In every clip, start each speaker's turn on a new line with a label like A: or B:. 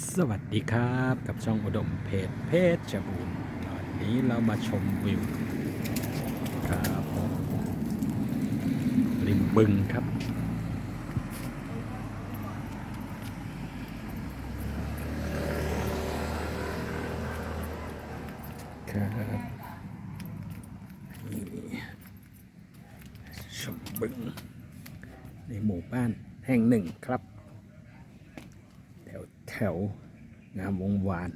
A: สวัสดีครับกับช่องอุดมเพจเพจชบูรณ์วันนี้เรามาชมวิวครับริมบึงครับ ครับชมบึงในหมู่บ้านแห่งหนึ่งครับ แถวงามวงวาน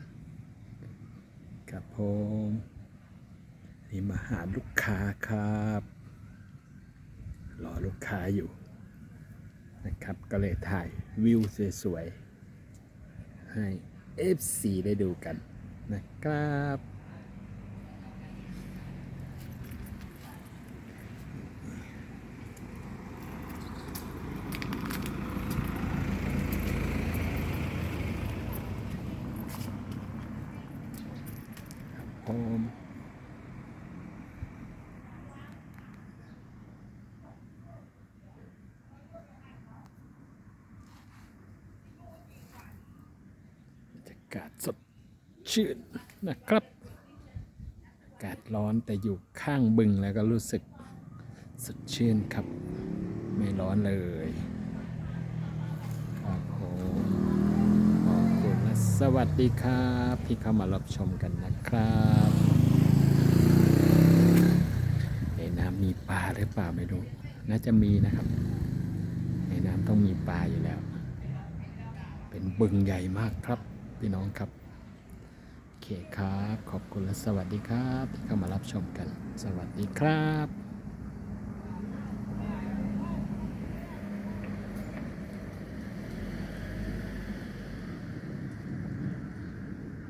A: ครับผมนี่มาหาลูกค้าครับรอลูกค้าอยู่นะครับก็เลยถ่ายวิวสวยๆให้ FC ได้ดูกันนะครับ ผมบรรยากาศสดชื่นนะครับ อากาศร้อนแต่อยู่ข้างบึงแล้วก็รู้สึกสดชื่นครับ ไม่ร้อนเลย ครับผมขอบคุณและ สวัสดีครับที่เข้ามารับชมกันนะครับในน้ำมีปลาหรือเปล่าไม่รู้ น่าจะมีนะครับ ในน้ำต้องมีปลาอยู่แล้ว เป็นบึงใหญ่มากครับพี่น้องครับโอเคครับ ขอบคุณและสวัสดีครับ ที่เข้ามารับชมกัน สวัสดีครับ